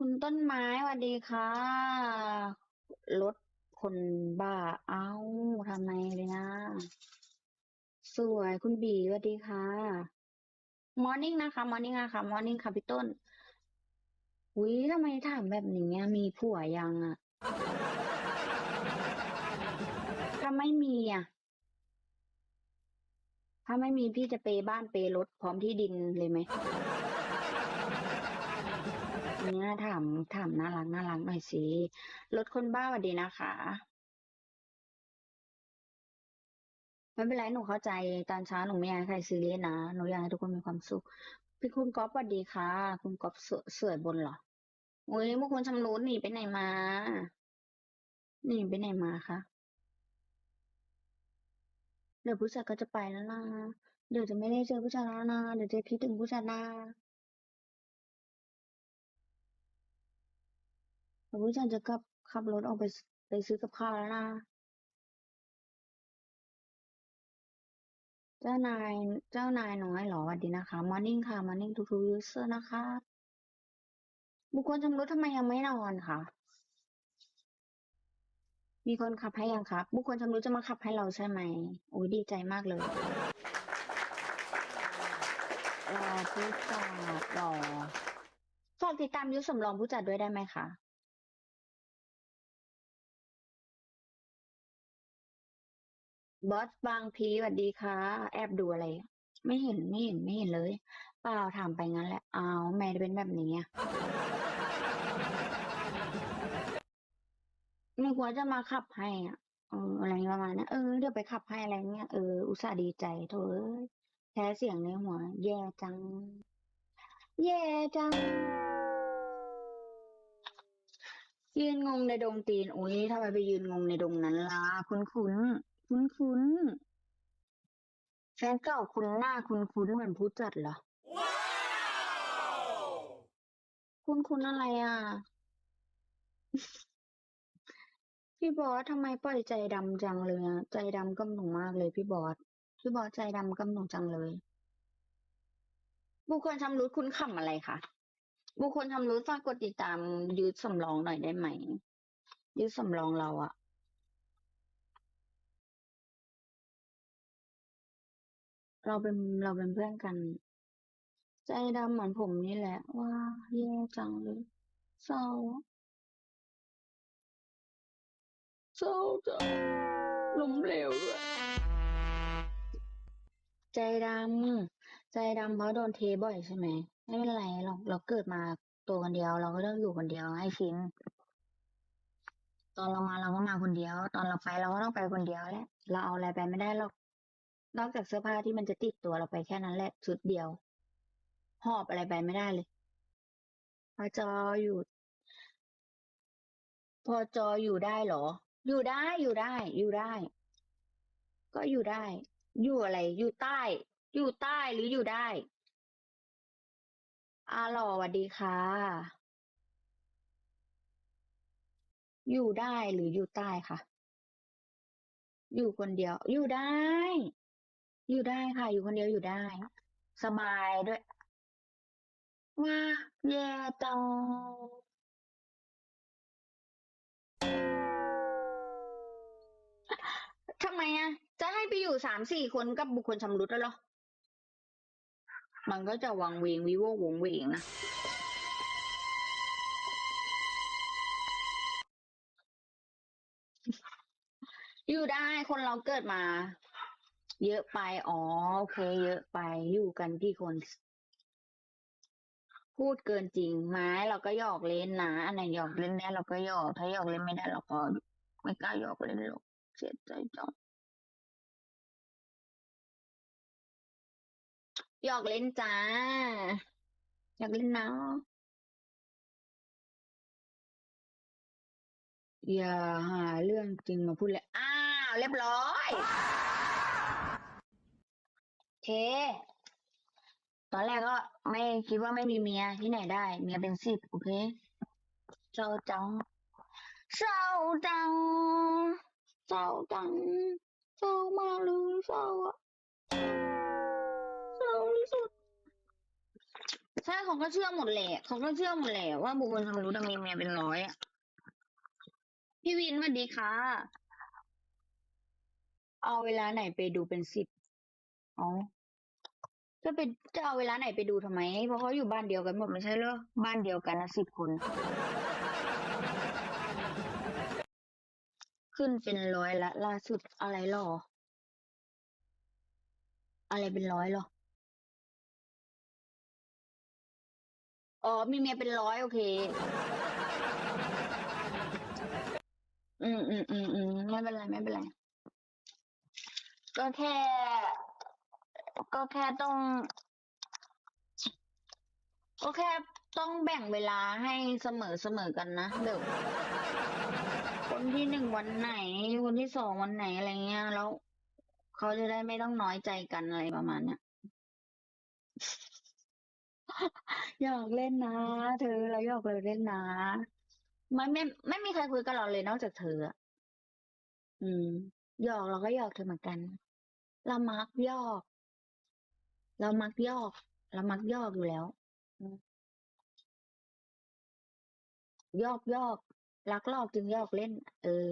คุณต้นไม้สวัสดีค่ะ รถคนบ้า เอ้าทำไมเลยนะ สวยคุณบีสวัสดีค่ะ มอร์นิ่งนะคะ มอร์นิ่งนะคะมอร์นิ่งค่ะพี่ต้นอุ้ยทำไมถามแบบนี้มีผัวยังอะถ้าไม่มีอะถ้าไม่มีพี่จะเปย์บ้านเปย์รถพร้อมที่ดินเลยไหม เนี่ยถามถามน่ารักน่ารักหน่อยสิรถคนบ้าสวัสดีนะคะ ไม่เป็นไรหนูเข้าใจตอนเช้าหนูไม่อยากให้ใครซีเรียสนะหนูอยากให้ทุกคนมีความสุข พี่คุณก๊อฟสวัสดีค่ะ คุณก๊อฟเสือเสือบนเหรออุ้ยพวกคุณชำรุดหนีไปไหนมาหนีไปไหนมาคะเดี๋ยวผู้ชายก็จะไปแล้วนะเดี๋ยวจะไม่ได้เจอผู้ชายแล้วนะเดี๋ยวจะคิดถึงผู้ชายนะ เดี๋ยวผู้ชายจะขับขับรถออกไปไปซื้อกับข้าวแล้วนะ เจ้านายเจ้านายน้อยเหรอสวัสดีนะคะ มอร์นิ่งค่ะ มอร์นิ่งทูทูยูเซอร์นะคะ บุคคลชำรุดทำไมยังไม่นอนคะมีคนขับให้ยังครับ บุคคลชำรุดจะมาขับให้เราใช่ไหมโอ้ยดีใจมากเลยรอผู้จัดรอฝากติดตามยุสำรองผู้จัดด้วยได้ไหมคะ บอสบางพีสวัสดีค่ะ แอบดูอะไร ไม่เห็นไม่เห็นไม่เห็นเลย เปล่าถามไปงั้นแหละอ้าวแม่เป็นแบบนี้อะนึกว่าจะมาขับให้อะเอออะไรประมาณนั้นเออเดี๋ยวไปขับให้อะไรเงี้ยเอออุตส่าห์ดีใจโถเอ้ยแพ้เสียงในหัว แย่จัง แย่จังยืนงงในดงตีนอุ้ยทำไมไปยืนงงในดงนั้นล่ะ คุ้นคุ้น คุ้นคุ้นๆแฟนเก่าคุณหน้าคุ้นคุ้นๆเหมือนผู้จัดเหรอ คุ้นคุ้นๆอะไรอะ พี่บอสทำไมปล่อยใจดำจังเลยอะใจดำกับหนูมากเลยพี่บอส พี่บอสใจดำกับหนูจังเลย บุคคลชำรุดคุณขำอะไรคะ บุคคลชำรุดฝากกดติดตามยืดสำรองหน่อยได้ไหมยืดสำรองเราอะ เราเป็นเราเป็นเพื่อนกัน ใจดำเหมือนผมนี่แหละ ว่าแย่จังเลย เศร้า เศร้าจังล้มเหลวด้วยใจดำใจดำเพราะโดนเทบ่อยใช่ไหมไม่เป็นไรเราเราเกิดมาตัวคนเดียว เราก็ต้องอยู่คนเดียวให้ชินตอนเรามาเราก็มาคนเดียว ตอนเราไปเราก็ต้องไปคนเดียวแหละเราเอาอะไรไปไม่ได้หรอก นอกจากเสื้อผ้าที่มันจะติดตัวเราไปแค่นั้นแหละชุดเดียว หอบอะไรไปไม่ได้เลย พอจออยู่ พอจออยู่ได้เหรอ อยู่ได้อยู่ได้ อยู่ได้ ก็อยู่ได้ อยู่อะไร อยู่ใต้ อยู่ใต้หรืออยู่ได้อาหล่อสวัสดีค่ะ อยู่ได้หรืออยู่ใต้ค่ะ อยู่คนเดียว อยู่ได้ อยู่ได้ค่ะ อยู่คนเดียวอยู่ได้ สบายด้วยว้าแย่จังทำไมอะ จะให้ไปอยู่สามสี่คนกับบุคคลชำรุดแล้วเหรอ มันก็จะวังเวงวิโววงเวงนะอยู่ได้คนเราเกิดมา เยอะไปอ๋อโอเค เยอะไปอยู่กันกี่คน พูดเกินจริงไหมเราก็หยอกเล่นนะอันไหนหยอกเล่นได้เราก็หยอกถ้าหยอกเล่นไม่ได้เราก็ไม่กล้าหยอกเล่นหรอกเสียใจจังหยอกเล่นจ้าหยอกเล่นนะอย่าหาเรื่องจริงมาพูดเลย อ้าว เรียบร้อย เคตอนแรกก็ไม่คิดว่าไม่มีเมียที่ไหนได้ เมียเป็นสิบโอเคเศร้าจังเศร้าจังเศร้าจังเศร้ามากเลยเศร้าอะเศร้าที่สุดใช่เขาก็เชื่อหมดแหละเขาก็เชื่อหมดแหละว่าบุคคลทางรู้ดังมีเมียเป็นร้อยอะพี่วินสวัสดีค่ะ เอาเวลาไหนไปดูเป็นสิบอ๋อ จะไปจะเอาเวลาไหนไปดูทำไม เพราะเขาอยู่บ้านเดียวกันหมดไม่ใช่เหรอ บ้านเดียวกันนะสิบคน ขึ้นเป็นร้อยละล่าสุดอะไรหรอ อะไรเป็นร้อยหรอ อ๋อ มีเมียเป็นร้อยโอเค อืมอืมอืมอืมไม่เป็นไรไม่เป็นไร ก็แค่ ก็แค่ต้อง ก็แค่ต้องแบ่งเวลาให้เสมอเสมอกันนะเดี๋ยวคนที่หนึ่งวันไหน คนที่สองวันไหนอะไรเงี้ยแล้วเขาจะได้ไม่ต้องน้อยใจกันอะไรประมาณเนี้ยหยอกเล่นนะ เธอเราหยอกเลยเล่นนะไม่ไม่ไม่มีใครคุยกับเราเลยนอกจากเธออะอืมหยอกเราก็หยอกเธอเหมือนกัน เรามักหยอก เรามักยอก เรามักยอกอยู่แล้วยอกยอกรักลอกจึงยอกเล่น เออ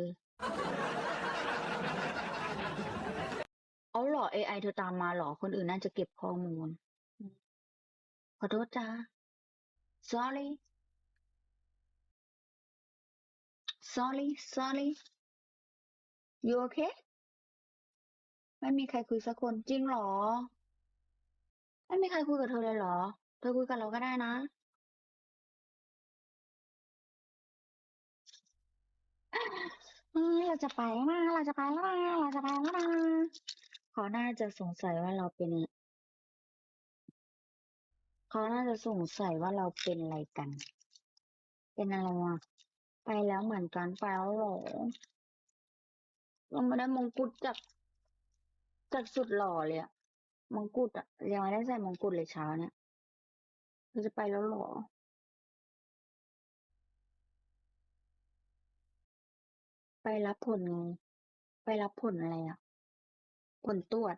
เอาหรอ AI เธอตามมาหรอ คนอื่นน่าจะเก็บข้อมูล ขอโทษจ้า sorry sorry sorry you okay ไม่มีใครคุยสักคนจริงหรอ ไม่มีใครคุยกับเธอเลยเหรอ เธอคุยกับเราก็ได้นะเออเราจะไปแล้วนะเราจะไปแล้วนะเราจะไปแล้วนะเขาน่าจะสงสัยว่าเราเป็นเขาน่าจะสงสัยว่าเราเป็นอะไรกัน เป็นอะไรอะไปแล้วเหมือนกันไปแล้วเหรอเราไม่ได้มงกุฎจากจากสุดหล่อเลยอะ มงกุฎอะยังไม่ได้ใส่มงกุฎเลยเช้าเนี่ยเราจะไปแล้วเหรอ ไปรับผลไง ไปรับผลอะไรอะผลตรวจ